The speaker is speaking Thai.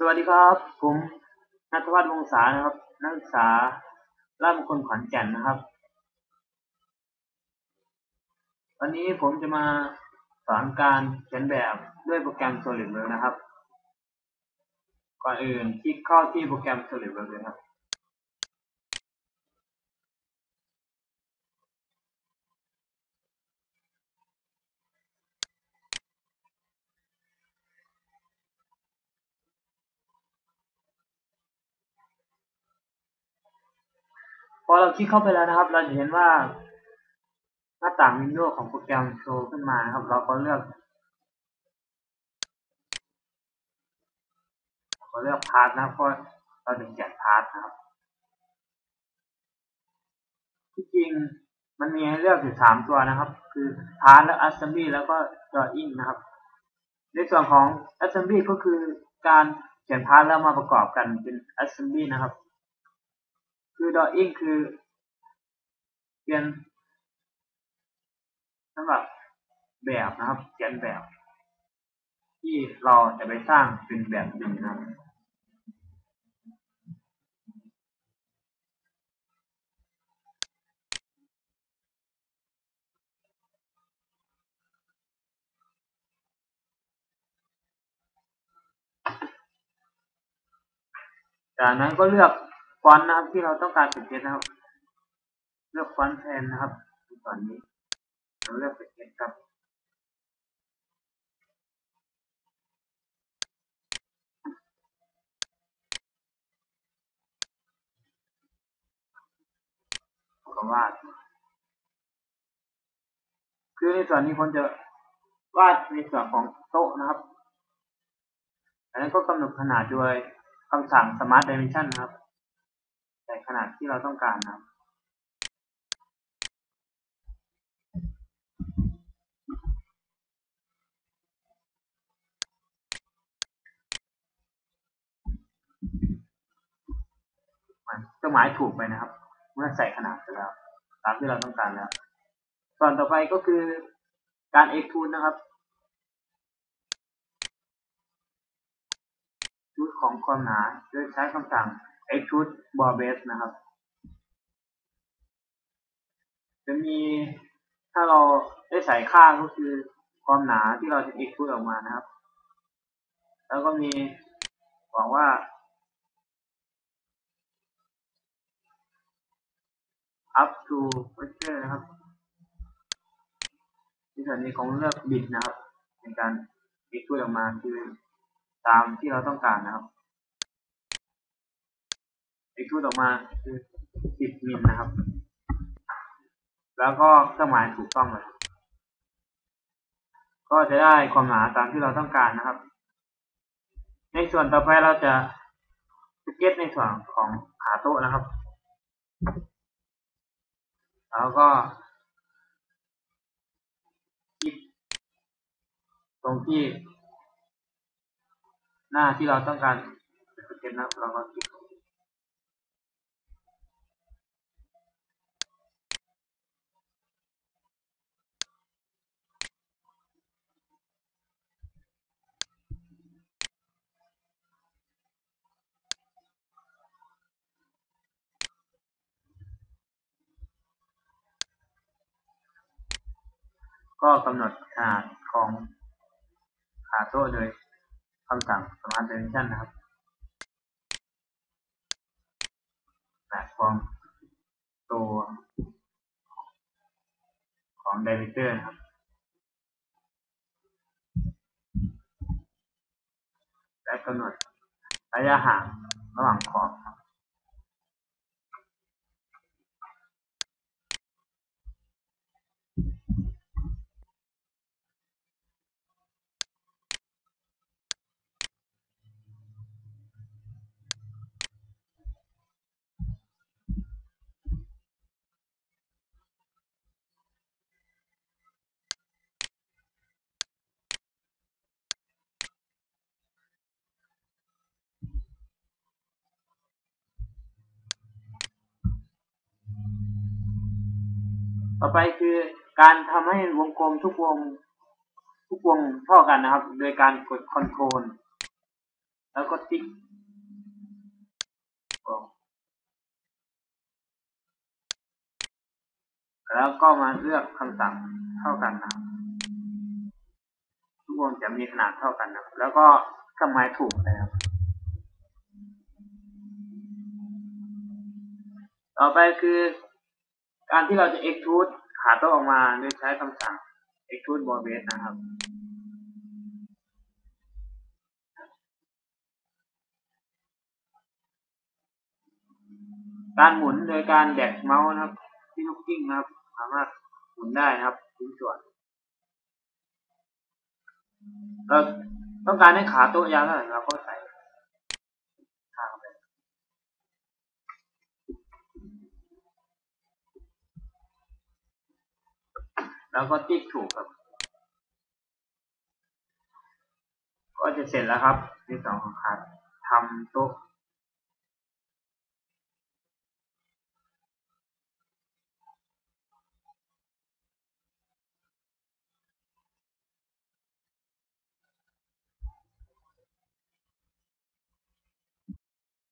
สวัสดีครับ ผมนัทวัฒน์วงศานะครับ นักศึกษาราชมงคลขอนแก่นนะครับ วันนี้ผมจะมาสอนการเขียนแบบด้วยโปรแกรม SolidWorks นะครับ ก่อนอื่นคลิกเข้าที่โปรแกรม SolidWorks เลยครับ พอเราคลิกเข้าไปแล้วนะครับ เราจะเห็นว่าหน้าต่างวินโดว์ของโปรแกรมโชว์ขึ้นมานะครับ เราก็เลือกเราก็เลือกพาร์ทนะเพราะเราจะเขียนพาร์ทนะครับ ที่จริงมันมีให้เลือกอยู่สามตัวนะครับ คือพาร์ทและ assembly แล้วก็ drawing นะครับ ในส่วนของ assembly ก็คือการเขียนพาร์ทแล้วมาประกอบกันเป็น assembly นะครับ คือ drawing คือเขียนสำหรับแบบนะครับเขียนแบบ ที่เราจะไปสร้างเป็นแบบจริงนะครับจากนั้นก็เลือก อนต์นะครับที่เราต้องการสเก็ตนะครับ เลือกฟอนต์แทนนะครับตอนนี้เราเลือกสเก็ตครับก็วาดคือในส่วนนี้ผมจะวาดในส่วนของโต๊ะนะครับอันนั้นก็กำหนดขนาดโดยคำสั่ง smart dimension นะครับ แต่ขนาดที่เราต้องการนะครับมันเครื่องหมายถูกไปนะครับ เมื่อใส่ขนาดไปแล้ว ตามที่เราต้องการแล้วส่วนต่อไปก็คือการ extrude นะครับชุดของความหนาโดยใช้คำสั่ง extrude ball base นะครับ จะมีถ้าเราได้ใส่ค่าก็คือความหนาที่เราจะ extrude ออกมานะครับ แล้วก็มีบอกว่า up to pressure นะครับในส่วนนี้ของเลือกบิดนะครับ ในการบิดช่วออกมาคือตามที่เราต้องการนะครับ บิดช่วยออกมาคือ10มิลนะครับ แล้วก็เครื่องหมายถูกต้องเลยก็จะได้ความหนาตามที่เราต้องการนะครับ ในส่วนต่อไปเราจะสเก็ตในส่วนของขาโต๊ะนะครับ แล้วก็คลิกตรงที่หน้าที่เราต้องการสเก็ตนะครับเราก็คลิก ก็กำหนดขนาดของขาโต๊ะโดยคำสั่ง Smart Dimension นะครับแบบฟอร์มตัวของ Diameter นะครับและกำหนดระยะห่างระหว่างขอบ ต่อไปคือการทำให้วงกลมทุกวง ทุกวงเท่ากันนะครับ โดยการกด Ctrl แล้วก็ติ๊กแล้วก็มาเลือกคำสั่งเท่ากันนะทุกวงจะมีขนาดเท่ากันนะแล้วก็เครื่องหมายถูกนะครับต่อไปคือ การที่เราจะ extrude ขาโต๊ะออกมาโดยใช้คำสั่ง extrude ball base นะครับ การหมุนโดยการแดกเมาส์นะครับ ที่ลูกกิ้งนะครับ สามารถหมุนได้นะครับทุกส่วน เราต้องการให้ขาโต๊ะยาวเท่าไหร่เราก็ใส่ขาเข้าไป แล้วก็ติ๊กถูกครับ ก็จะเสร็จแล้วครับที่สองของคันทำโต๊ะ